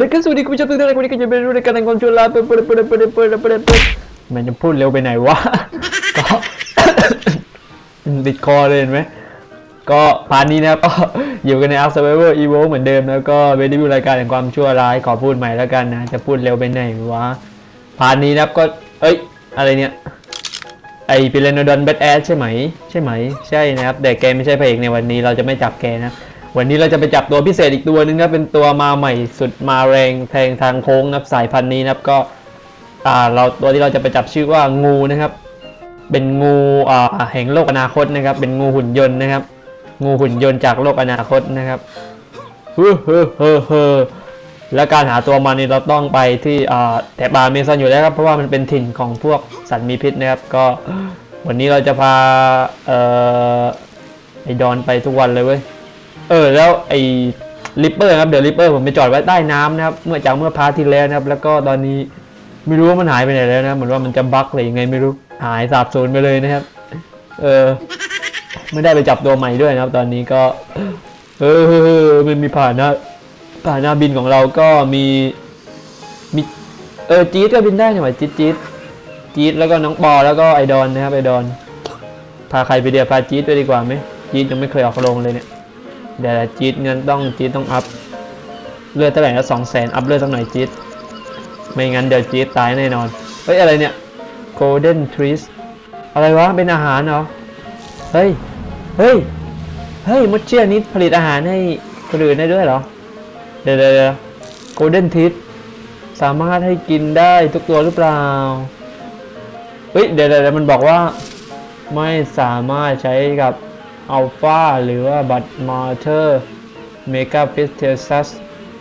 ละก็สวัสดีคุณผู้ชมทุกท่านวันนี้ก็จะเป็นรู้ในการทำความชั่วร้ายเปิดเปิดเปิดเปิดเปิดเปิดเปิดมันจะพูดเร็วไปไหนวะก็ติดคอเลยเห็นไหมก็พาร์ทนี้นะครับก็อยู่กันใน Up Survivor Evo เหมือนเดิมแล้วก็เวทีวิวรายการแห่งความชั่วร้ายขอพูดใหม่แล้วกันนะ จะพูดเร็วไปไหนวะพาร์ทนี้นะครับก็เอ้ยอะไรเนี่ยไอพิเรนดอนแบทแอสใช่ไหม ใช่ไหม ใช่นะครับ แต่แกไม่ใช่พระเอกในวันนี้เราจะไม่จับแกนะ วันนี้เราจะไปจับตัวพิเศษอีกตัวหนึงครับเป็นตัวมาใหม่สุดมาแรงแทงทางโค้งนะครับสายพันธุ์นี้นะครับก็อ่าเราตัวที่เราจะไปจับชื่อว่างูนะครับ เป็นงูอ่าแห่งโลกอนาคตนะครับ เป็นงูหุ่นยนต์นะครับ งูหุ่นยนต์จากโลกอนาคตนะครับเฮ้อเฮ้อเฮ้อเฮ้อและการหาตัวมันนี่เราต้องไปที่อ่าแถบอาเมซอนอยู่แล้วครับเพราะว่ามันเป็นถิ่นของพวกสัตว์มีพิษนะครับ ก็วันนี้เราจะพาเอ่อไอดอนไปทุกวันเลยเว้ย เออแล้วไอ้ลิปเปอร์ครับเดี๋ยวลิปเปอร์ผมไปจอดไว้ใต้น้ำนะครับเมื่อจากเมื่อพาร์ทที่แล้วนะครับ แล้วก็ตอนนี้ไม่รู้ว่ามันหายไปไหนแล้วนะเหมือนว่ามันจะบั๊กเลยยังไงไม่รู้หายสาบสูญไปเลยนะครับ เออไม่ได้ไปจับตัวใหม่ด้วยนะครับ ตอนนี้ก็ เออมันมีผ่านนะผ่านหน้าบินของเราก็มีมีเออจี๊ดก็บินได้นี่หว่าจี๊ดจี๊ดจี๊ดแล้วก็น้องปอแล้วก็ไอดอนนะครับไอดอนพาใครไปเดียวพาจี๊ดไปดีกว่าไหมจี๊ดยังไม่เคยออกโรงเลยเนี่ย เดี๋ยวจี๊ดเงินต้องจี๊ดต้องอัพเลือดเท่าไหร่นะสองแสนอัพเลือดสักหน่อยจี๊ดไม่งั้นเดี๋ยวจี๊ดตายแน่นอน เฮ้ย อะไรเนี่ย golden trees อะไรวะ เป็นอาหารเหรอ เฮ้ย เฮ้ย เฮ้ยมดเชียนี้ผลิตอาหารให้คนอื่นได้ด้วยเหรอ เดี๋ยวเดี๋ยว golden trees สามารถให้กินได้ทุกตัวหรือเปล่า เฮ้ย เดี๋ยวเดี๋ยวมันบอกว่า ไม่สามารถใช้กับ อัลฟาหรือว่าบัตมาเธอร์เมกาพิสเทซัส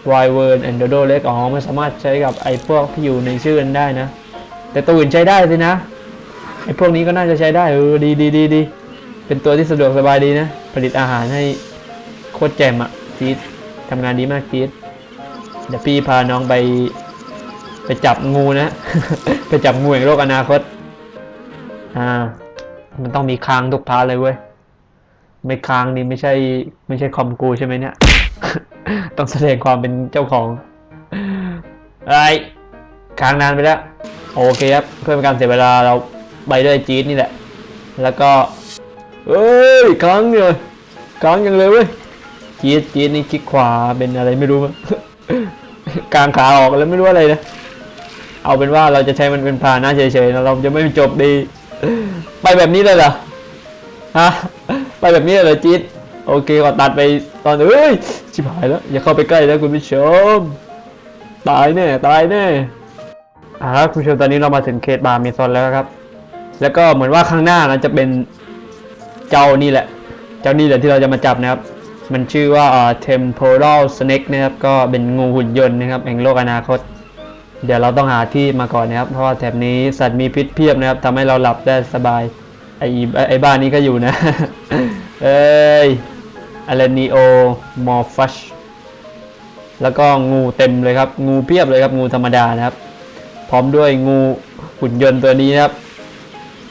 ไวเวิร์นแอนโดโดเล็กอ๋อไม่สามารถใช้กับไอ้พวกที่อยู่ในชื่อนั้นได้นะ แต่ตัวอื่นใช้ได้สินะไอ้พวกนี้ก็น่าจะใช้ได้เออดีดีดีดีเป็นตัวที่สะดวกสบายดีนะ ผลิตอาหารให้โคตรแจ่มอะจี๊ดทำงานดีมากจี๊ดเดี๋ยวพี่พาน้องไปไปจับงูนะ ไปจับงูแห่งโลกอนาคต อ่า มันต้องมีคางทุกพาร์เลยเว้ย ไม่ค้างนี่ไม่ใช่ ไม่ใช่คอมกูใช่ไหมเนี่ย ต้องแสดงความเป็นเจ้าของไอ้ค้างนานไปแล้ว โอเคครับเพื่อเป็นการเสียเวลาเราไปด้วยจี๊ดนี่แหละ แล้วก็เอ้ยค้างเลยค้างยังเลยเว้ยจี๊ดจี๊ดนี่คลิกขวาเป็นอะไรไม่รู้มั้งกลางขาออกแล้วไม่รู้อะไรนะเอาเป็นว่าเราจะใช้มันเป็นพาหนะเฉยๆนะเราจะไม่จบดี ไปแบบนี้เลยเหรอฮะ ไปแบบนี้เลยเหรอจี๊ดโอเคก็ตัดไปตอนเอ้ยชิบหายแล้ว อย่าเข้าไปใกล้แล้วคุณผู้ชม ตายแน่ตายแน่อ่าครับคุณผู้ชมตอนนี้เรามาถึงเขตบาร์เมซอนแล้วครับ แล้วก็เหมือนว่าข้างหน้านะจะเป็นเจ้านี่แหละ เจ้านี่แหละที่เราจะมาจับนะครับ มันชื่อว่าอ่า temporal snake นะครับก็เป็นงูหุ่นยนต์นะครับแห่งโลกอนาคต เดี๋ยวเราต้องหาที่มาก่อนนะครับ เพราะว่าแถบนี้สัตว์มีพิษเพียบนะครับทำให้เราหลับได้สบาย อ้ไอ้บ้านนี้ก็อยู่นะ เอ้ยอะไรนีโอมอร์ฟัชแล้วก็งูเต็มเลยครับ งูเพียบเลยครับ งูธรรมดานะครับ พร้อมด้วยงูหุ่นยนต์ตัวนี้นะครับ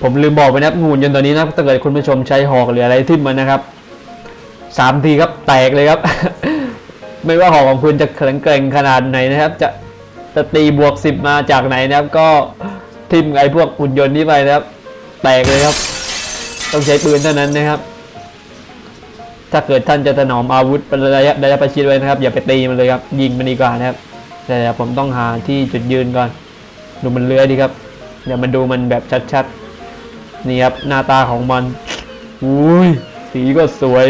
ผมลืมบอกไปนะครับงูหุ่นยนต์ตัวนี้นะถ้าเกิดคุณผู้ชมใช้หอกหรืออะไรทิ่มมันนะครับสามทีครับแตกเลยครับ ไม่ว่าหอกของคุณจะแข็งแกร่งขนาดไหนนะครับ จะจะตีบวกสิบมาจากไหนนะครับ ก็ทิ่มไอ้พวกหุ่นยนต์นี้ไปนะครับ แตกเลยครับ ต้องใช้ปืนเท่านั้นนะครับ ถ้าเกิดท่านจะถนอมอาวุธระยะระยะประชิดไว้นะครับ อย่าไปตีมันเลยครับ ยิงมันดีกว่านะครับ แต่ผมต้องหาที่จุดยืนก่อน ดูมันเลื้อยดีครับ เดี๋ยวมันดูมันแบบชัดๆ นี่ครับหน้าตาของมัน อุ้ยสีก็สวย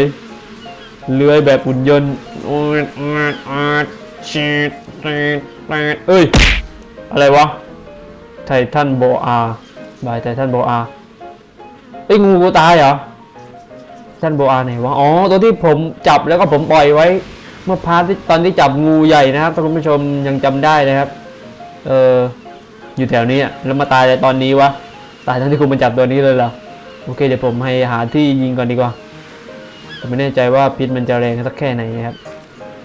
เลื้อยแบบหุ่นยนต์อุ๊ยอุ๊ยอุ๊ยดชีดชีดเอ้ย อะไรวะไททันโบอาบายไททันโบอา ไอ้งูกูตายเหรอททันโบอาไหนวะ อ๋อ ตัวที่ผมจับแล้วก็ผมปล่อยไว้ เมื่อพาร์ทที่ตอนที่จับงูใหญ่นะครับถ้าคุณผู้ชมยังจำได้นะครับ เอออยู่แถวนี้แล้วมาตายในตอนนี้วะ ตายทั้งที่คุณมาจับตัวนี้เลยเหรอ โอเคเดี๋ยวผมให้หาที่ยิงก่อนดีกว่า ผมไม่แน่ใจว่าพิษมันจะแรงสักแค่ไหนนะครับ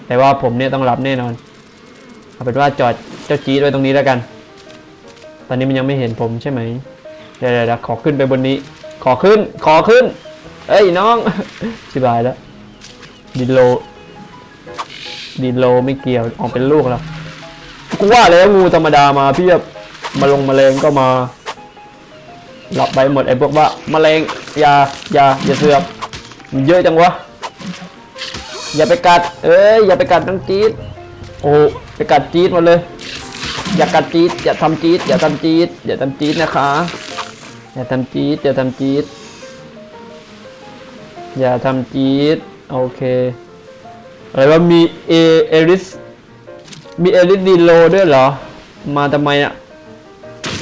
แต่ว่าผมเนี่ยต้องรับแน่นอน เอาเป็นว่าจอดเจ้าจี๊ดไว้ตรงนี้แล้วกัน ตอนนี้มันยังไม่เห็นผมใช่ไหมเดี๋ยวเดี๋ยวเดี๋ยวขอขึ้นไปบนนี้ ขอขึ้น ขอขึ้น เอ้ยน้อง ชิบายแล้ว ดินโลดีโลไม่เกี่ยว ออกเป็นลูกแล้ว กูว่าแล้วงูธรรมดามาเพียบ มาลงแมลงก็มา หลับไปหมดไอ้พวกว่าแมลงอย่าอย่าอย่าเสือกมันเยอะจังวะ อย่าไปกัด เอ้ยอย่าไปกัดน้องจี๊ดโอ้ไปกัดจี๊ดหมาเลย อย่ากัดจี๊ดอย่าทำจี๊ดอย่าทำจี๊ดอย่าทำจี๊ดนะคะ อย่าทำจี๊ดอย่าทำจี๊ดอย่าทำจี๊ดโอเคอะไรว่ามีเอเอริสมีเอริสดีโลด้วยเหรอ มาทำไมอะ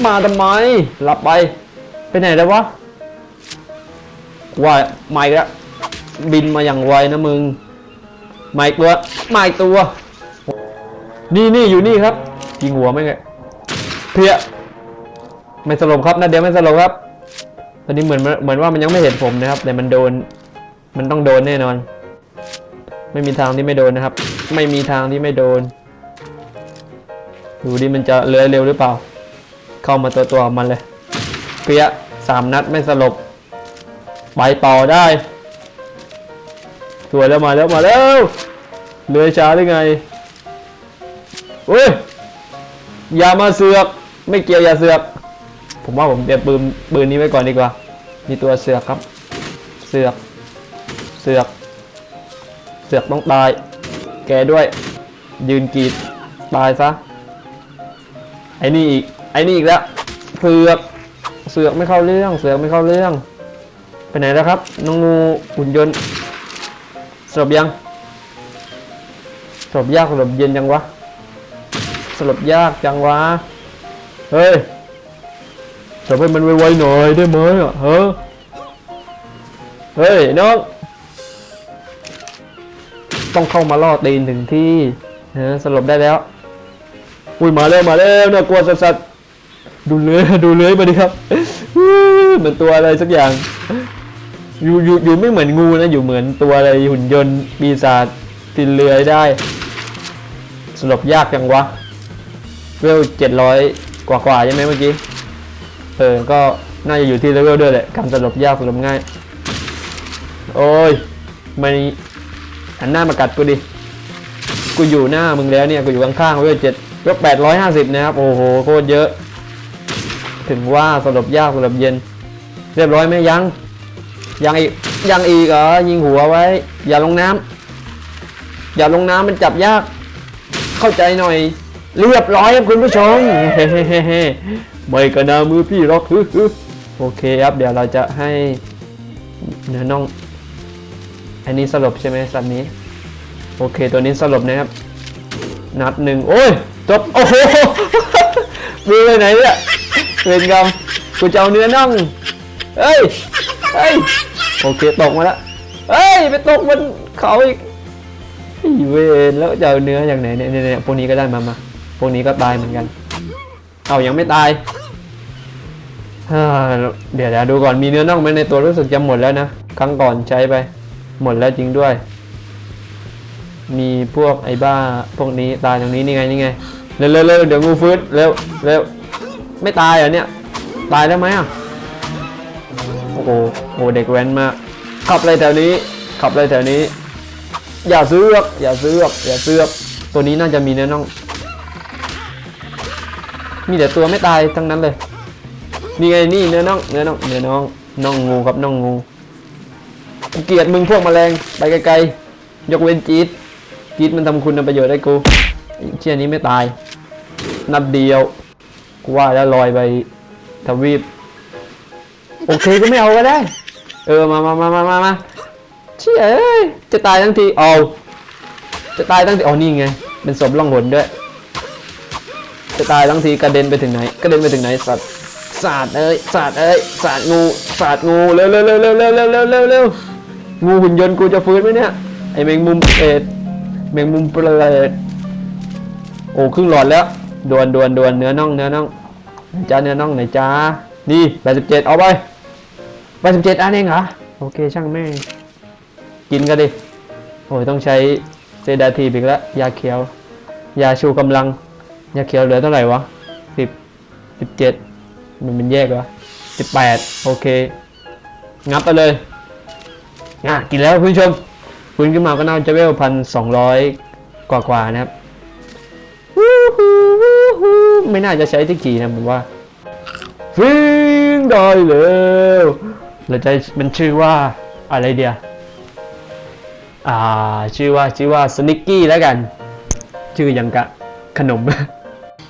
มาทำไมหลับไป ไปไหนแล้ววะว่าไม่ละบินมาอย่างไวนะมึงไมาอีกตัวไมาอีกตัว นี่นี่อยู่นี่ครับยิงหัวไม่ไงเพี้ยไม่สลบครับนะเดี๋ยวไม่สลบครับ ตอนนี้เหมือนเหมือนว่ามันยังไม่เห็นผมนะครับ แต่มันโดน มันต้องโดนแน่นอน ไม่มีทางที่ไม่โดนนะครับ ไม่มีทางที่ไม่โดน ดูดิมันจะเลื้อยเร็วหรือเปล่า เข้ามาตัวตัวมันเลยเพี้ยสามนัดไม่สลบไปต่อได้สวยแล้วมาแล้วมาแล้วเลื้อยช้าได้ไงเฮ้ยอย่ามาเสือก ไม่เกี่ยวอย่าเสือก ผมว่าผมเตรียมปืนปืนนี้ไว้ก่อนดีกว่า มีตัวเสือกครับ เสือก เสือก เสือกต้องตาย แกด้วย ยืนกรีดตายซะ ไอ้นี่อีก ไอ้นี่อีกแล้ว เสือก เสือกไม่เข้าเรื่อง เสือกไม่เข้าเรื่อง ไปไหนแล้วครับ น้องงูหุ่นยนต์สลบยังสลบยากสลบเย็นยังวะสลบยากจังวะ เฮ้ย สลบให้มันไวๆหน่อยได้ไหมอะเฮ้เฮ้ยน้อง ต้องเข้ามาล่อตีนถึงที่เออสลบได้แล้ว อุ้ยมาแล้วมาแล้วน่ากลัวสัสๆดูเลื้อยดูเลื้อยมาดิครับเหมือนตัวอะไรสักอย่าง อยู่อยู่อยู่ไม่เหมือนงูนะ อยู่เหมือนตัวอะไรหุ่นยนต์ปีศาจตินเลื้อยได้ สลบยากจังวะเวลเจ็ดร้อยกว่ากว่าๆใช่ไหมเมื่อกี้ เออ ก็น่าจะอยู่ที่เลเวลด้วยแหละ การสลบยากสลบง่าย โอ้ยไม่หันหน้ามากัดกูดิ กูอยู่หน้ามึงแล้วเนี่ย กูอยู่ข้างๆเวลเจ็ดยกแปดร้อยห้าสิบนะครับ โอ้โห โคตรเยอะ ถึงว่าสลบยากสลบเย็น เรียบร้อยไหมยัง ยังอีก ยังอีกเหรอ ยิงหัวไว้ อย่าลงน้ำอย่าลงน้ำมันจับยาก เข้าใจหน่อย เรียบร้อยครับคุณผู้ชม ไม่กระนามือพี่หรอกฮึฮึโอเคครับ เดี๋ยวเราจะให้เนื้อน่อง อันนี้สลบใช่ไหมสัตว์นี้ โอเคตัวนี้สลบนะครับ นัดหนึ่งโอ้ย จบ โอ้โหมือไปไหนเนี่ยเวรกรรมกูจะเอาเนื้อน่องเฮ้ยเฮ้ย โอเคตกมาแล้วเฮ้ย ไปตกบนเขาอีกไอ้เวนแล้วจะเอาเนื้ออย่างไหนเนี่ยเนี่ยเนี่ยพวกนี้ก็ได้มามาพวกนี้ก็ตายเหมือนกัน เอายังไม่ตายเดี๋ยวเดี๋ยวดูก่อนมีเนื้อน่องไหมในตัวรู้สึกจะหมดแล้วนะครั้งก่อนใช้ไป หมดแล้วจริงด้วย มีพวกไอ้บ้าพวกนี้ตายตรงนี้นี่ไงนี่ไงเร็วเร็วเร็วเดี๋ยวงูฟื้นเร็วเร็วไม่ตายเหรอเนี่ย ตายได้ไหมอะโอ้โหโอ้เด็กแว้นมากขับอะไรแถวนี้ขับอะไรแถวนี้ อย่าซื้ออย่าซื้ออย่าซื้อตัวนี้น่าจะมีเนื้อน่อง มีแต่ตัวไม่ตายทั้งนั้นเลยนี่ไงนี่เนื้อน่องเนื้อน่องเนื้อน่องน่องงูครับน่องงูกูเกลียดมึงพวกแมลงไปไกลๆยกเว้นจี๊ดจี๊ดมันทำคุณทำประโยชน์ให้กูเชี่ยนี้ไม่ตาย นัดเดียวกูว่าแล้วลอยไปทวีปโอเคก็ไม่เอาก็ได้ เออมามามามามามาเชี่ยเอ้ยจะตายทั้งทีเอาจะตายทั้งทีอ๋อนี่ไงเป็นศพล่องหนด้วย จะตายทั้งทีกระเด็นไปถึงไหนกระเด็นไปถึงไหนสัตว์สาดเอ้ยสาดเอ้ยสาดงูสาดงูเร็วเร็วเร็วเร็วเร็วเร็วเร็วเร็วเร็วงูหุ่นยนต์กูจะฟื้นไหมเนี่ยไอแมงมุมเปรตแมงมุมเปรตโอ้ครึ่งหลอดแล้วดวนดวนดวนเนื้อน่องเนื้อน่องไหนจ้าเนื้อน่องไหนจ้านี่แปดสิบเจ็ดเอาไปแปดสิบเจ็ดอันเองเหรอโอเคช่างแม่งกินกันดิโอ้ยต้องใช้เซดาทีอีกแล้วยาเขียวยาชูกำลัง ยาเขียวเหลือเท่าไหร่วะสิบสิบเจ็ดมันเป็นแยกวะสิบแปดโอเค งับไปเลยอะกินแล้วคุณผู้ชมคุณขึ้นมาก็น่าจะเวลพันสองร้อยกว่าๆนะครับวู้ฮู้วู้ฮู้ไม่น่าจะใช้ที่กี่นะผมว่าฟิงได้แล้วเราจะมันชื่อว่าอะไรเดียอ่าชื่อว่าชื่อว่าสนิกกี้แล้วกัน ชื่อยังกะขนม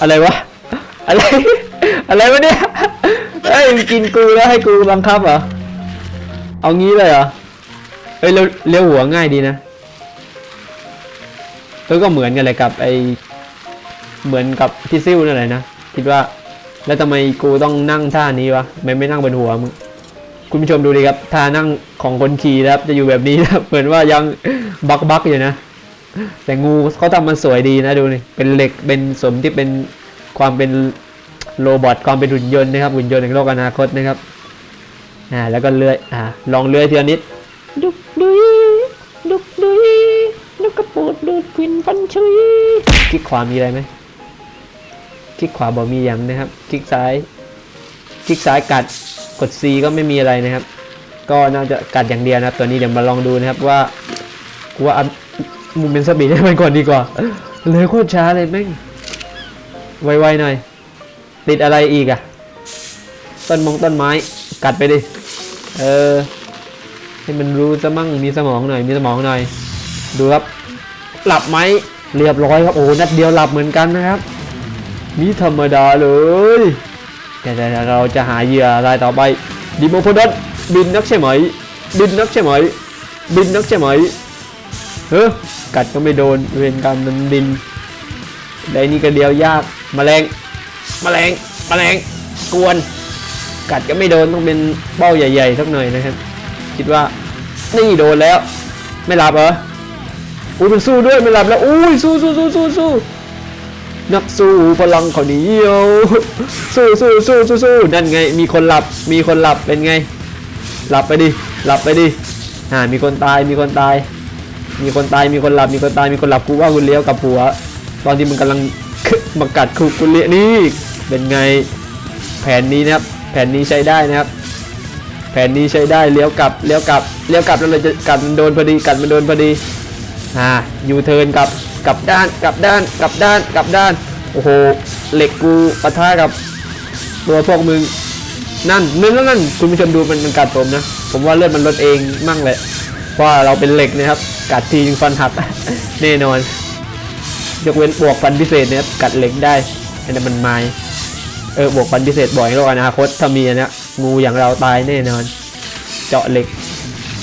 อะไรวะ อะไร อะไรวะเนี่ยเอ้ยกินกูแล้วให้กูบังคับเหรอ เอางี้เลยเหรอเอ้ยเลี้ยวหัวง่ายดีนะเออก็เหมือนกันเลยกับไอเหมือนกับที่ซิ่วนั่นแหละนะ คิดว่า แล้วทำไมกูต้องนั่งท่านี้วะ ไม่ไม่นั่งบนหัวมึงคุณผู้ชมดูดิครับท่านั่งของคนขี่นะครับ จะอยู่แบบนี้นะเหมือนว่ายังบักบักอยู่นะ แต่งูเขาทำมันสวยดีนะดูนี่เป็นเหล็กเป็นสมที่เป็นความเป็นโรบอทความเป็นหุ่นยนต์นะครับหุ่นยนต์ในโลกอนาคตนะครับอ่าแล้วก็เลื่อยอ่าลองเลื่อยทีละนิดดุกดุยดุกดุยดุกกระปูดดูดกลิ่นฟันชุยคลิกขวามีอะไรไหมคลิกขวาบอกมีอย่างนะครับ คลิกซ้าย คลิกซ้ายกัดกด C ก็ไม่มีอะไรนะครับ ก็น่าจะกัดอย่างเดียวนะครับ ตัวนี้เดี๋ยวมาลองดูนะครับว่ากูว่าอัพ มุมเป็นสปีดให้มันก่อนดีกว่า เลยโคตรช้าเลยแม่ง ไวๆหน่อย ติดอะไรอีกอะต้นมงต้นไม้ กัดไปดิ เออ ให้มันรู้จะมั่งมีสมองหน่อย มีสมองหน่อย ดูครับ หลับไหม เรียบร้อยครับ โอ้นัดเดียวหลับเหมือนกันนะครับ มีธรรมดาเลยแต่แต่เราจะหาเหยื่อรายต่อไปดิโมโพดอนบินนักใช่ไหม บินนักใช่ไหม บินนักใช่ไหม เฮ้อกัดก็ไม่โดนเวรกรรมมันดินได้นี่ก็เดียวยากแมลงแมลงแมลงกวน กัดก็ไม่โดนต้องเป็นเป้าใหญ่ๆสักหน่อยนะครับ คิดว่านี่โดนแล้ว ไม่หลับเหรออุ้ยมันสู้ด้วยไม่หลับแล้วอุ้ยสู้สู้สู้สู้สู้นักสู้พลังเขาเหนียวสู้สู้สู้สู้สู้นั่นไง มีคนหลับมีคนหลับเป็นไง หลับไปดิหลับไปดิอ่ามีคนตายมีคนตาย มีคนตายมีคนหลับมีคนตายมีคนหลับกูว่ากูเลี้ยวกับหัว ตอนที่มึงกำลังมากัดคุกกูเลี้ยนี่เป็นไงแผนนี้นะครับ แผนนี้ใช้ได้นะครับ แผนนี้ใช้ได้เลี้ยวกลับเลี้ยวกลับเลี้ยวกลับแล้วเราจะกัดมันโดนพอดีกัดมันโดนพอดีอ่ายูเทิร์นกลับกลับด้านกลับด้านกลับด้านกลับด้านโอ้โหเหล็กกูปะทะกับตัวพวกมึงนั่นนั่นนั่นนั่นคุณผู้ชมดูมันมันกัดผมนะ ผมว่าเลือดมันลดเองมั่งแหละเพราะว่าเราเป็นเหล็กนะครับ กัดทีนึงฟันหัก แน่นอน ยกเว้นบวกฟันพิเศษเนะครับกัดเหล็กได้อันนั้นมันไม้เออบวกฟันพิเศษบ่อยโลกอนาคตถ้ามีอันเนี้งูอย่างเราตายแน่นอน เจาะเหล็ก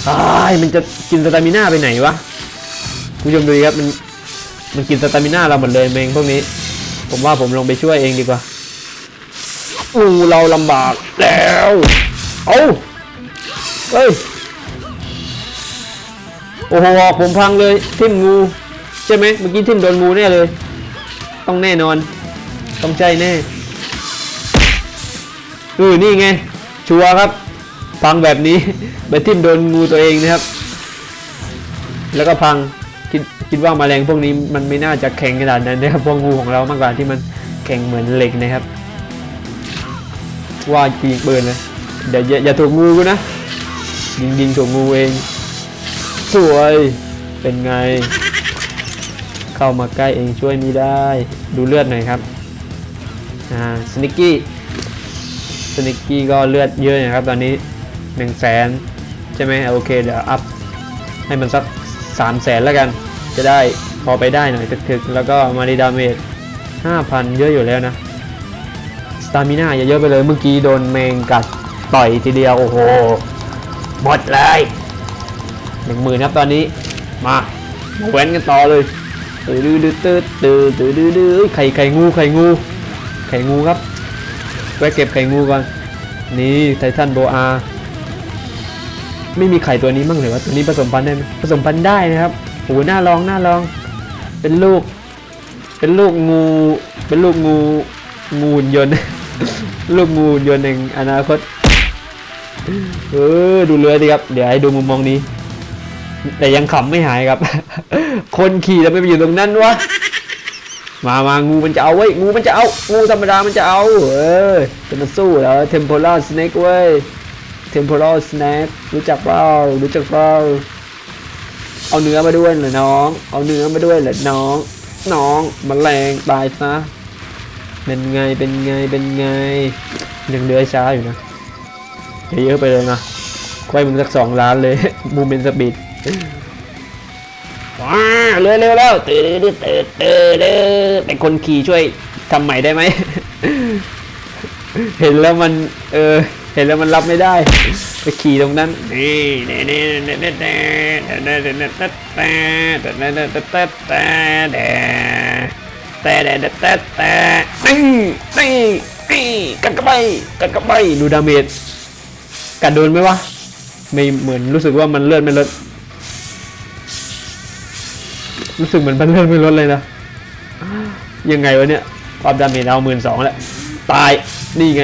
อ้ายมันจะกินสตามิน่าไปไหนวะคุณผู้ชมดูครับมันมันกินสตามิน่าเราหมดเลยแมงพวกนี้ ผมว่าผมลงไปช่วยเองดีกว่าอู้เราลำบากแล้ว เอาเฮ้ย อ้โหผมพังเลยทิ่มงูใช่ไหมเมื่อกี้ทิ่มโดนงูแน่เลย ต้องแน่นอน ต้องใจแน่เออนี่ไง ชัวร์ครับ พังแบบนี้ ไปทิ่มโดนงูตัวเองนะครับ แล้วก็พังคิดคิดว่าแมลงพวกนี้มันไม่น่าจะแข็งขนาดนั้นนะครับพวกงูของเรามากกว่าที่มันแข็งเหมือนเหล็กนะครับ ว่ายิงปืนเลยเดี๋ยวอย่าอย่าถูกงูกูนะยิงยิงถูกงูเอง สวย เป็นไง เข้ามาใกล้เองช่วยไม่ได้ ดูเลือดหน่อยครับ อ่า สนิกกี้ สนิกกี้ก็เลือดเยอะนะครับตอนนี้หนึ่งแสนใช่ไหมโอเค เดี๋ยวอัพให้มันสักสามแสนแล้วกัน จะได้พอไปได้หน่อยถึกๆแล้วก็มาดีดาเมจห้าพันเยอะอยู่แล้วนะ สตามิน่าเยอะๆไปเลยเมื่อกี้โดนแมงกัดต่อยทีเดียว โอ้โห หมดเลย หนึ่งหมื่นครับตอนนี้มามาแว้นกันต่อเลยตื้อดื้อดื้อตื้อตื้อตื้อดื้อดื้อเอ้ยไข่ไข่งูไข่งู ไข่งูครับไว้เก็บไข่งูก่อนนี่ไททันโบอาไม่มีไข่ตัวนี้มั่งเหรือว่าตัวนี้ผสมพันธุ์ได้ไหมผสมพันธุ์ได้นะครับโอ้โหน่าลองน่าลอง เป็นลูก เป็นลูกงู เป็นลูกงูงูหุ่นยนต์ลูกงูหุ่นยนต์แห่งอนาคตเออดูเรือดีครับ เดี๋ยวให้ดูมุมมองนี้ แต่ยังขำไม่หายครับ คนขี่ทำไมไปอยู่ตรงนั้นวะ มามางูมันจะเอาเว้ย งูมันจะเอา งูธรรมดามันจะเอา เออ จะมาสู้แล้ว temporal snake เว้ย temporal snake รู้จักเปล่ารู้จักเปล่าเอาเนื้อมาด้วยเหรอน้อง เอาเนื้อมาด้วยเหรอน้อง น้องมแมลงตายซะ เป็นไง เป็นไง เป็นไงยังเดือยช้าอยู่นะ เยอะไปเลยนะควายมึงสักสองล้านเลยมูเมนสปีด ว้าเร็วเร็วแล้วตื่นตื่นตื่นตื่นตื่นเป็นคนขี่ช่วยทำใหม่ได้ไหม เห็นแล้วมัน เออ เห็นแล้วมันรับไม่ได้ ไปขี่ตรงนั้นนี่นี่นี่นี่นี่นี่นี่นี่นี่นี่นี่นี่นี่นี่นี่นี่แต่แต่แต่แต่แต่นี่นี่นี่กันกระไปกันกระไปดูดาเมจกัดโดนไหมวะไม่เหมือนรู้สึกว่ามันเลื่อนไม่ลด รู้สึกเหมือนมันเลื่อนไม่ลดเลยนะ ยังไงวะเนี่ย ความดาเมจเอาหมื่นสองแล้วตาย นี่ไง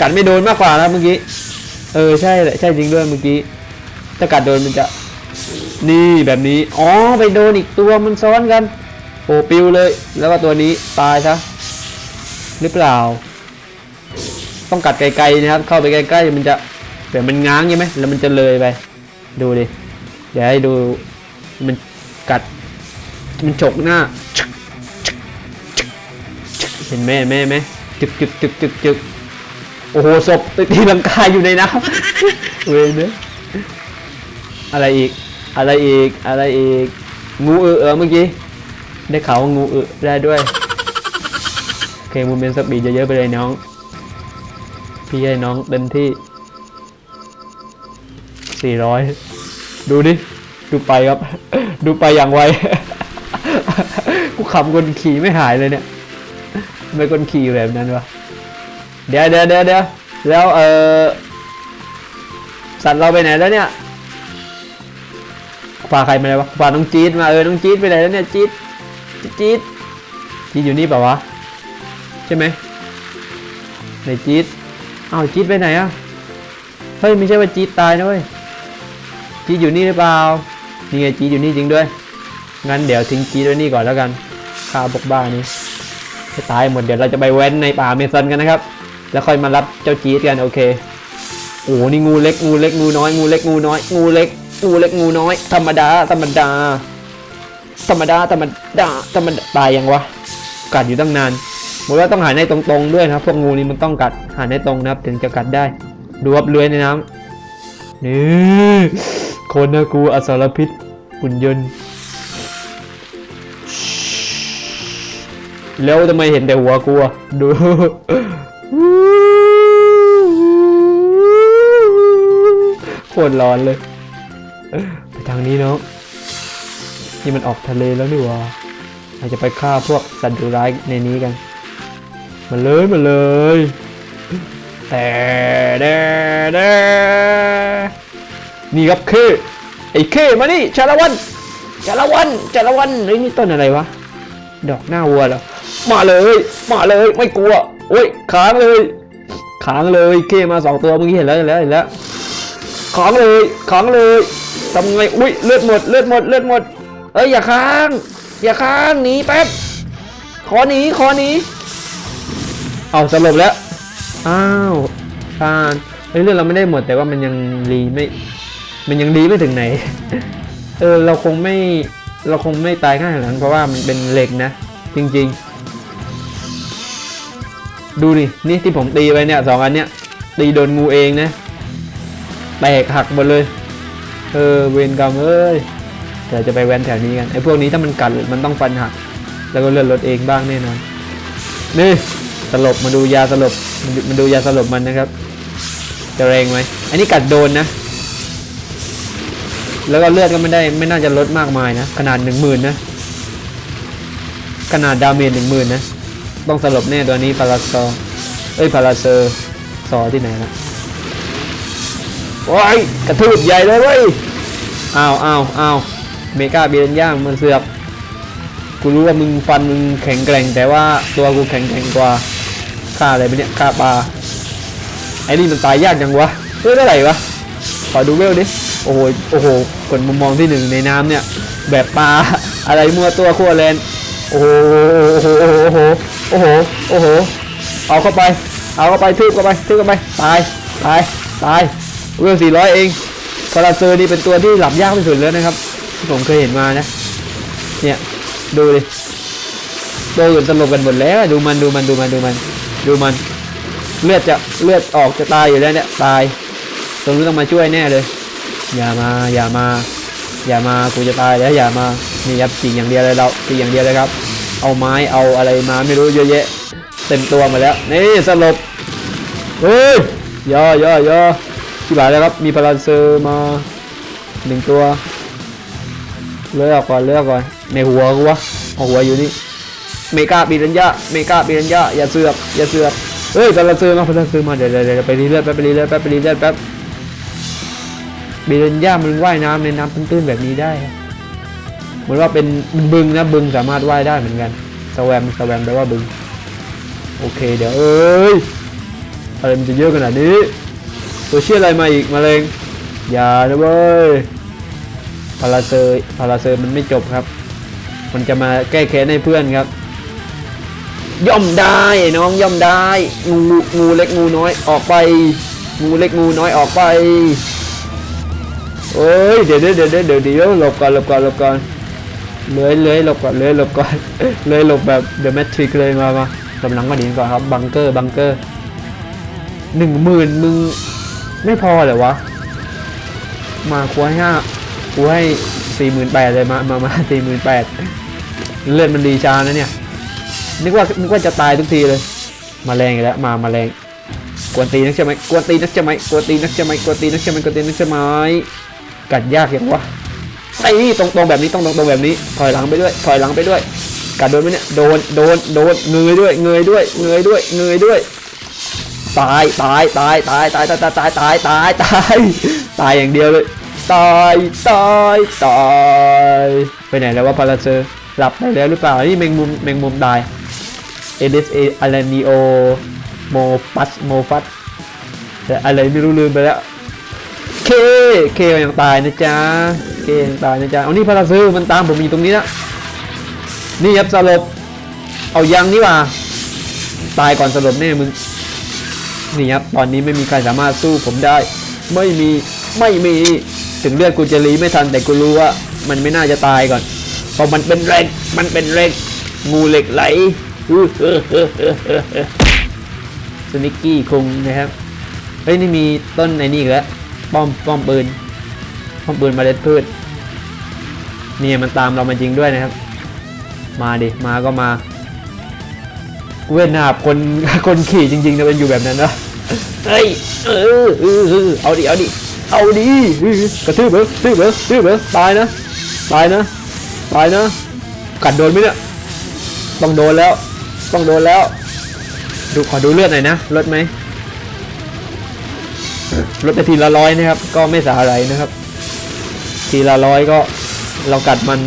กัดไม่โดนมากกว่านะเมื่อกี้ เออใช่แหละใช่จริงด้วยเมื่อกี้ ถ้ากัดโดนมันจะ นี่แบบนี้ อ๋อไปโดนอีกตัวมันซ้อนกัน โอ้ปิวเลย แล้วก็ตัวนี้ตายซะ หรือเปล่า ต้องกัดไกลๆนะครับ เข้าไปใกล้ๆมันจะเดี๋ยวมันง้างใช่ไหมแล้วมันจะเลยไป ดูดิ เดี๋ยวให้ดูมันกัด มันฉกหน้า เห็นไหมเห็นไหมเห็นไหมจึกจึกจึกจึกจึกโอ้โหศพตีลังกายอยู่ในน้ำเวนเนี่ยอะไรอีก อะไรอีก อะไรอีก งูเออเออเมื่อกี้ ได้ข่าวว่างูเออได้ด้วย โอเคมูเมนต์สปีดเยอะๆไปเลยน้อง พี่ให้น้องเต็มที่ 400 ดูดิ ดูไปครับ ดูไปอย่างไว กูขำคนขี่ไม่หายเลยเนี่ยทำไม่คนขี่แบบนั้นวะ เดี๋ยวเดี๋ยวเดี๋ยวเดี๋ยวแล้วเออสัตว์เราไปไหนแล้วเนี่ยพาใครมาเลยวะพาน้องจี๊ดมาเออน้องจี๊ดไปไหนแล้วเนี่ยจี๊ดจี๊ดจี๊ดอยู่นี่เปล่าวะใช่ไหมไหนจี๊ดอ้าวจี๊ดไปไหนอะเฮ้ยไม่ใช่ว่าจี๊ดตายนะเว้ยจี๊ดอยู่นี่หรือเปล่านี่ไงจี๊ดอยู่นี่จริงด้วย งั้นเดี๋ยวทิ้งจีดไว้นี่ก่อนแล้วกันข้าบกบ้านี้ให้ตายหมดเดี๋ยวเราจะไปแว้นในป่าเมซอนกันนะครับ แล้วค่อยมารับเจ้าจีดกันโอเคโอ้โหนี่งูเล็กงูเล็กงูน้อยงูเล็กงูน้อยงูเล็กงูเล็กงูน้อย ธรรมดาธรรมดา ธรรมดาธรรมดาธรรมดาตายยังวะกัดอยู่ตั้งนานบอกว่าต้องหาในตรงๆด้วยนะพวกงูนี่มันต้องกัดหาในตรงนะครับ ถึงจะกัดได้ดูครับเลื้อยในน้ำนี่โคนน่ากลัวอสรพิษหุ่นยนต์ แล้วทำไมเห็นแต่หัวกูอะดูโคตรร้อนเลย ไปทางนี้เนาะนี่มันออกทะเลแล้วนี่วะเราจะไปฆ่าพวกสัตว์ดุร้ายในนี้กัน มาเลยมาเลย แต่เด้เด้นี่ครับเคไอ้เคมานี่ชาละวันชาละวันชาละวันเฮ้ยนี่ต้นอะไรวะ ดอกหน้าวัวเหรอ มาเลย มาเลย ไม่กลัว โอ้ยค้างเลย ค้างเลย เคมาสองตัวเมื่อกี้เห็นแล้วเห็นแล้วเห็นแล้วค้างเลยค้างเลยทำไง อุ้ยเลือดหมด เลือดหมด เลือดหมด เอ้ย อย่าค้าง อย่าค้าง หนีแป๊บ ขอหนี ขอหนี เอาสลบแล้ว อ้าวทานเฮ้ยเรื่องเราไม่ได้หมดแต่ว่ามันยังรีไม่ มันยังดีไม่ถึงไหน เออ เราคงไม่ เราคงไม่ตายง่ายขนาดนั้นเพราะว่ามันเป็นเหล็กนะ จริง ๆ ดูดิ นี่ที่ผมตีไปเนี่ยสองอันเนี้ย ตีโดนงูเองนะ แตกหักหมดเลย เออเวรกรรมเอ้ยเดี๋ยวจะไปแว้นแถวนี้กันไอ้พวกนี้ถ้ามันกัดมันต้องฟันหัก แล้วก็เลือดลดเองบ้างแน่นอน นี่สลบมาดูยาสลบมาดูมาดูยาสลบมันนะครับ จะแรงไหมอันนี้กัดโดนนะ แล้วก็เลือดก็ไม่ได้ไม่น่าจะลดมากมายนะ ขนาดหนึ่งหมื่นนะ ขนาดดาเมจหนึ่งหมื่นนะ ต้องสลบแน่ตัวนี้พาราซอเอ้ยพาราเซอร์ซอที่ไหนนะโอ้ยกระทืบใหญ่เลยเว้ยอ้าวอ้าวอ้าวเมกาเบียนย่างมันเสือกกูรู้ว่ามึงฟันมึงแข็งแกร่ง แต่ว่าตัวกูแข็งแกร่งกว่าฆ่าอะไรไปเนี่ยฆ่าปลาไอ้นี่มันตายยากจังวะเฮ้ยเท่าไหร่วะขอดูเวลดิโอ้โหโอ้โหคนมุมมองที่หนึ่งในน้ำเนี่ย แบบปลาอะไรมัวตัวขั้วแลน โอ้โหโอ้โหโอ้โหโอ้โหโอ้โหเอาเข้าไป เอาเข้าไปทืบเข้าไปทืบเข้าไปตายตายตายเวลสี่ร้อยเองคาราเซอร์นี่เป็นตัวที่หลับยากที่สุดแล้วนะครับที่ผมเคยเห็นมานะเนี่ยดูดิตัวอื่นสลบกันหมดแล้วดูมันดูมันดูมันดูมันดูมันเลือดจะเลือดออกจะตายอยู่แล้วเนี่ยตายตรงนี้ต้องมาช่วยแน่เลย อย่ามาอย่ามา อย่ามากูจะตายแล้วอย่ามา นี่ครับจริงอย่างเดียวเลยเราจริงอย่างเดียวเลยครับ เอาไม้เอาอะไรมาไม่รู้เยอะแยะเต็มตัวมาแล้วนี่สลบเฮ้ยย่อย่อย่อที่บ่ายแล้วครับมีพลังเซอร์มาหนึ่งตัวเลือกก่อนเลือกก่อนในหัวกูวะเอาหัวอยู่นี่เมกาปีรัญญาเมกาปีรัญญาอย่าเสือกอย่าเสือกเฮ้ยพลังเซอร์มาพลังเซอร์มาเดี๋ยวเดี๋ยวเดี๋ยไปรีเลือดแป๊บไปรีเลือดแป๊บไปรีเลือดแป๊บปีรัญญามันว่ายน้ำในน้ำตื้นๆแบบนี้ได้ มือนว่าเป็นบึงนะบึงสามารถว่ายได้เหมือนกันสแวมสแวมแปลว่าบึง โอเค เดี๋ยวเอ้ยอะไรมันจะเยอะขนาดนี้ตัวเชี่ยอะไรมาอีกมาเลงอย่านะเว้ยพาราเซอร์พาราเซอร์มันไม่จบครับ มันจะมาแก้แค้นให้เพื่อนครับ ย่อมได้น้องย่อมได้ งูงูเล็กงูน้อยออกไป งูเล็กงูน้อยออกไปเอ้ยเดี๋ยวเดี๋ยวเดี๋ยวเดี๋ยวเดี๋ยวหลบก่อนหลบก่อนหลบก่อน เลื้อยเลื้อยหลบก่อนเลื้อยหลบก่อนเลื้อยหลบแบบเดอะแมทริกเลยมามาลำลังมาดีก่อนครับบังเกอร์บังเกอร์หนึ่งหมื่นมึงไม่พอเหรอวะ มาควายห้ากูให้สี่หมื่นแปดเลยมามามาสี่หมื่นแปดเลือดมันดีชานะเนี่ยนึกว่านึกว่าจะตายทุกทีเลย มาแรงอีกแล้วมามาแรงกวนตีนักใช่ไหมกวนตีนักใช่ไหมกวนตีนักใช่ไหมกวนตีนักใช่ไหมกวนตีนักใช่ไหมกัดยากอย่างวะ ตีตรงตรงๆแบบนี้ต้องตรงตรงๆแบบนี้ ถอยหลังไปด้วย ถอยหลังไปด้วยกัดโดนไหมเนี่ย โดน โดน โดน เงยด้วย เงยด้วย เงยด้วย เงยด้วย ตาย ตาย ตาย ตาย ตาย ตาย ตาย ตาย ตาย ตาย ตายอย่างเดียวเลย ตาย ตาย ตาย ไปไหนแล้วว่าพาราเซอร์หลับไปแล้วหรือเปล่า นี่แมงมุม แมงมุมตาย เอเดสเออารานิโอ โมปัส โมฟัสแต่อะไรไม่รู้ลืมไปแล้ว เคเคยังตายนะจ๊ะเคยังตายนะจ๊ะเอานี่พาราเซอมันตามผมอยู่ตรงนี้นะนี่ครับสลบเอายังนี่ว่าตายก่อนสลบแน่มึงนี่ครับตอนนี้ไม่มีใครสามารถสู้ผมได้ ไม่มีไม่มีถึงเลือดกูจะรีไม่ทันแต่กูรู้ว่ามันไม่น่าจะตายก่อนเพราะมันเป็นเหล็กมันเป็นเหล็กงูเหล็กไหลสนิกกี้คงนะครับเฮ้ยนี่มีต้นไอ้นี่อีกแล้ว ป้อมป้อมปืนป้อมปืนมาเล็ดพืชเนี่ยมันตามเรามาจริงด้วยนะครับ มาดิมาก็มา เวียดนามคนคนขี่จริงๆจะเป็นอยู่แบบนั้นนะเฮ้ยเออเออเออเอาดิเอาดิเอาดิกระทืบเบอร์ทืบเบอร์ทืบเบอร์ตายนะตายนะตายนะกัดโดนไหมเนี่ยต้องโดนแล้ว ต้องโดนแล้ว ดูขอดูเลือดหน่อยนะลดไหม ลดไปทีละร้อยนะครับ ก็ไม่สาอะไรนะครับ ทีละร้อยก็เรากัดมัน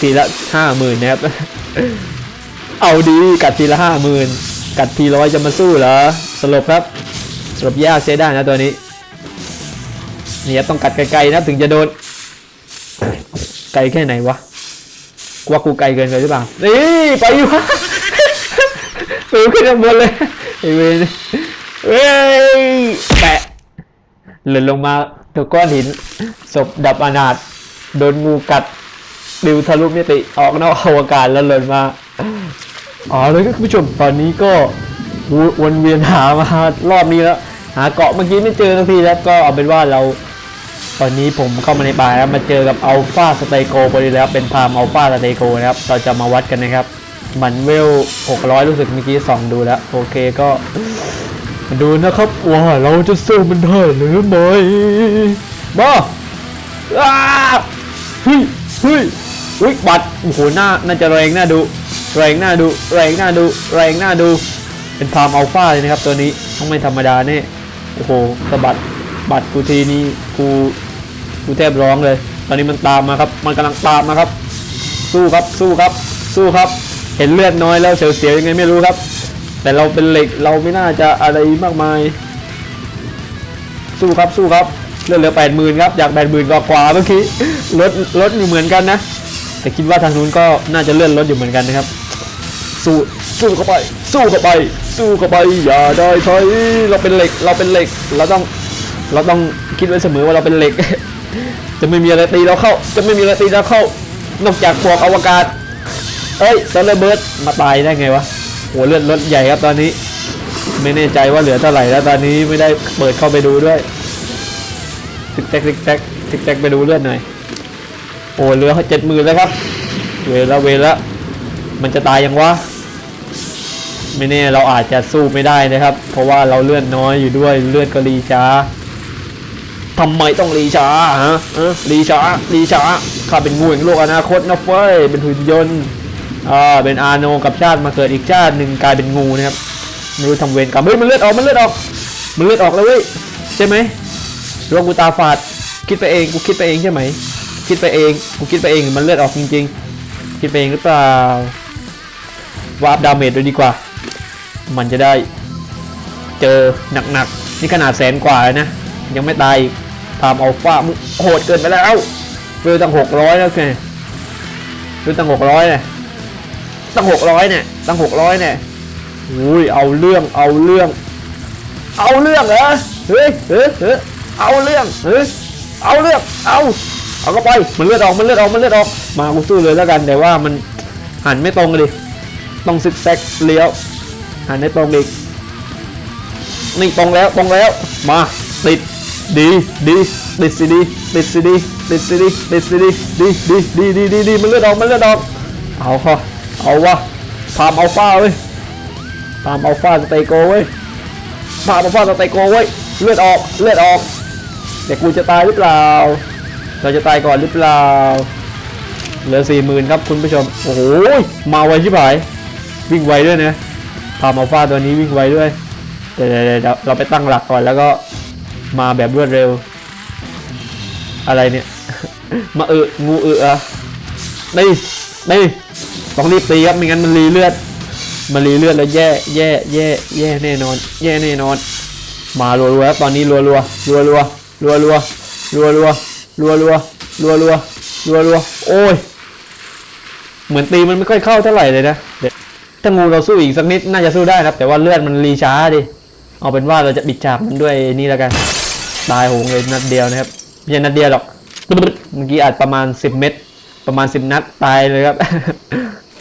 ทีละห้าหมื่นนะครับ เอาดีกัดทีละห้าหมื่นกัดทีร้อยจะมาสู้เหรอสลบครับสลบยากใช้ได้นะตัวนี้เนี่ครับต้องกัดไกลๆนะถึงจะโดน ไกลแค่ไหนวะกว่ากูไกลเกินไปหรือเปล่านี่ไปอยู่สูงขึ้นข้างบนเลยไอเวนเว้ยแปะ หล่นลงมาตัวก้อนหินศพดับอนาถโดนงูกัดดิวทะลุมิติออกนอกอวกาศแล้วหล่นมาอ๋อเลยก็คุณผู้ชมตอนนี้ก็วนเวียนหามารอบนี้แล้ว หาเกาะเมื่อกี้ไม่เจอสักทีแล้วก็เอาเป็นว่าเรา ตอนนี้ผมเข้ามาในป่าแล้วมาเจอกับอัลฟาสเตโกพอดีแล้วเป็นพามอัลฟาสเตโกนะครับ เราจะมาวัดกันนะครับ มันเวล 600 รู้สึกเมื่อกี้ส่องดูแล้ว โอเคก็ มาดูนะครับว่าเราจะสู้มันได้หรือไม่มาอ้าเฮ้ยเฮ้ยอุ้ยบัตรโอ้โหหน้าน่าจะแรงน่าดูแรงน่าดูแรงน่าดูแรงน่าดู เป็นพามอัลฟาเลยนะครับตัวนี้ต้องไม่ธรรมดาแน่โอ้โหสะบัดบัตรกูทีนี้กูกูแทบร้องเลย ตอนนี้มันตามมาครับ มันกำลังตามมาครับ สู้ครับสู้ครับ สู้ครับ เห็นเลือดน้อยแล้วเสียวๆยังไงไม่รู้ครับ แต่เราเป็นเหล็กเราไม่น่าจะอะไรมากมาย สู้ครับสู้ครับเลือเหลือแปดหมื่นครับจากแปดหมื่นกว่าเมื่อกี้ลดลดอยู่เหมือนกันนะ แต่คิดว่าทางนู้นก็น่าจะเลื่อนลดอยู่เหมือนกันนะครับ สู้สู้เข้าไป สู้เข้าไป สู้เข้าไปอย่าได้ถอยเราเป็นเหล็กเราเป็นเหล็กเราต้องเราต้องคิดไว้เสมอว่าเราเป็นเหล็ก จะไม่มีอะไรตีเราเข้า จะไม่มีอะไรตีเราเข้า นอกจากพวกอวกาศเอ้ยตอนรเบิร์ดมาตายได้ไงวะ โหเลือดลดใหญ่ครับตอนนี้ ไม่แน่ใจว่าเหลือเท่าไหร่แล้วตอนนี้ไม่ได้เปิดเข้าไปดูด้วยติ๊กแท็กติ๊กแท็กติ๊กแท็กไปดูเลือดหน่อยโอ้เหลือเจ็ดหมื่นแล้วครับ เวลาเวลามันจะตายยังวะไม่แน่เราอาจจะสู้ไม่ได้นะครับ เพราะว่าเราเลือดน้อยอยู่ด้วยเลือดก็รีช้าทำไมต้องรีช้าฮะรีช้ารีช้าข้าเป็นงูแห่งโลกอนาคตนะเฟ้ยเป็นหุ่นยนต์ อ่าเป็นอาโนกับชาติมาเกิดอีกชาติหนึ่งกลายเป็นงูนะครับไม่รู้ทำเวรกรรมเฮ้ยมันเลือดออกมันเลือดออกมันเลือดออกแล้วเว้ยใช่ไหมหรือว่ากูตาฝาดคิดไปเองกูคิดไปเองใช่ไหมคิดไปเองกูคิดไปเองมันเลือดออกจริง ๆ คิดไปเองหรือเปล่าวาร์ปดาเมจด้วยดีกว่า มันจะได้เจอหนักๆนี่ขนาดแสนกว่าเลยนะ ยังไม่ตายอีกทำอัลฟาโหดเกินไปแล้วเวลตั้งหกร้อยแล้วไงเวลตั้งหกร้อยเนี่ย ตั้งหกร้อยเนี่ยตั้งหกร้อยเนี่ยอุ้ยเอาเรื่องเอาเรื่อง เอาเรื่องเหรอเฮ้ยเฮ้ยเฮ้ยเอาเรื่องเฮ้ยเอาเรื่องเอาเอาก็ไปมันเลือดออกมันเลือดออกมันเลือดออกมากูสู้เลยแล้วกันแต่ว่ามันหันไม่ตรงเลยต้องซิกแซกเลี้ยวหันให้ตรงอีกนี่ตรงแล้วตรงแล้วมาติดดีดีติดสิดีติดสิดีติดสิดีติดสิดีดีดีดีดีดีดีมันเลือดออกมันเลือดออกเอาค่ะ เอาวะพามอัลฟาเว้ยพามอัลฟาสเตโกเว้ยพามอัลฟาสเตโกเว้ยเลือดออกเลือดออกแต่กูจะตายหรือเปล่า เราจะตายก่อนหรือเปล่า เหลือสี่หมื่นครับคุณผู้ชม โอ้โห มาไวชิบหาย วิ่งไวด้วยนะพามาฟาตัวนี้วิ่งไวด้วยเดี๋ยวเดี๋ยวเดี๋ยวเราไปตั้งหลักก่อนแล้วก็มาแบบรวดเร็ว อะไรเนี่ย มาเอองูเอออะนี่นี่ ต้องรีบตีครับไม่งั้นมันรีเลือด มันรีเลือดแล้วแย่แย่แย่แย่แน่นอน แย่แน่นอน มารัวๆครับตอนนี้รัวรัวรัวรัวรัวรัวรัวรัวรัวรัวรัวรัวรัวรัวโอ้ย เหมือนตีมันไม่ค่อยเข้าเท่าไหร่เลยนะเดี๋ยวถ้างูเราสู้อีกสักนิดน่าจะสู้ได้นะครับ แต่ว่าเลือดมันรีช้าดิเอาเป็นว่าเราจะปิดฉากมันด้วยนี่แล้วกันตายโหงเลยนัดเดียวนะครับไม่ใช่นัดเดียวหรอกเมื่อกี้อาจประมาณ 10 เม็ดประมาณ 10 นัดตายเลยครับ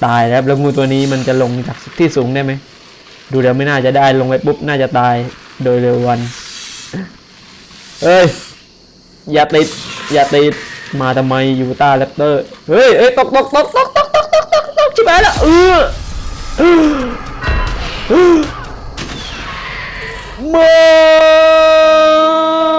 ตายแล้วแล้วงูตัวนี้มันจะลงจากที่สูงได้ไหมดูแล้วไม่น่าจะได้ลงไปปุ๊บน่าจะตายโดยเร็ววัน เอ้ย อย่าติด อย่าติด มาทำไมยูต้าแรปเตอร์ เฮ้ยเอ้ยตกตกตกตกตกตกตกตกตกชิบหายละเออมาอ่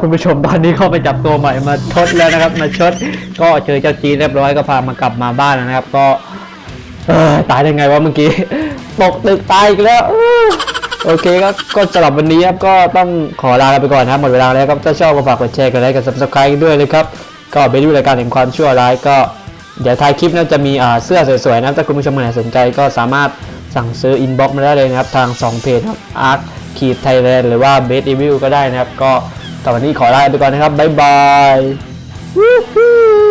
คุณผู้ชมตอนนี้เข้าไปจับตัวใหม่มาชดแล้วนะครับ มาชดก็เจอเจ้าจีเรียบร้อยก็พามากลับมาบ้านแล้วนะครับ ก็เออตายได้ไงวะเมื่อกี้ตกตึกตายอีกแล้วโอเคครับก็สำหรับวันนี้ครับก็ต้องขอลาไปก่อนนะครับหมดเวลาแล้วครับถ้าชอบก็ฝากกดแชร์กดไลค์กด subscribe ด้วยเลยครับก็ไปดูรายการแห่งความชั่วร้ายก็เดี๋ยวท้ายคลิปน่าจะมีเสื้อสวยๆนะถ้าคุณผู้ชมคนไหนสนใจก็สามารถสั่งซื้ออินบ็อกซ์มาได้เลยนะครับ ทาง 2 เพจครับ Arc ขีดไทยแลนด์หรือว่า Best Review ก็ได้นะครับก็ แต่วันนี้ขอลาไปก่อนนะครับ บ๊ายบาย Woohoo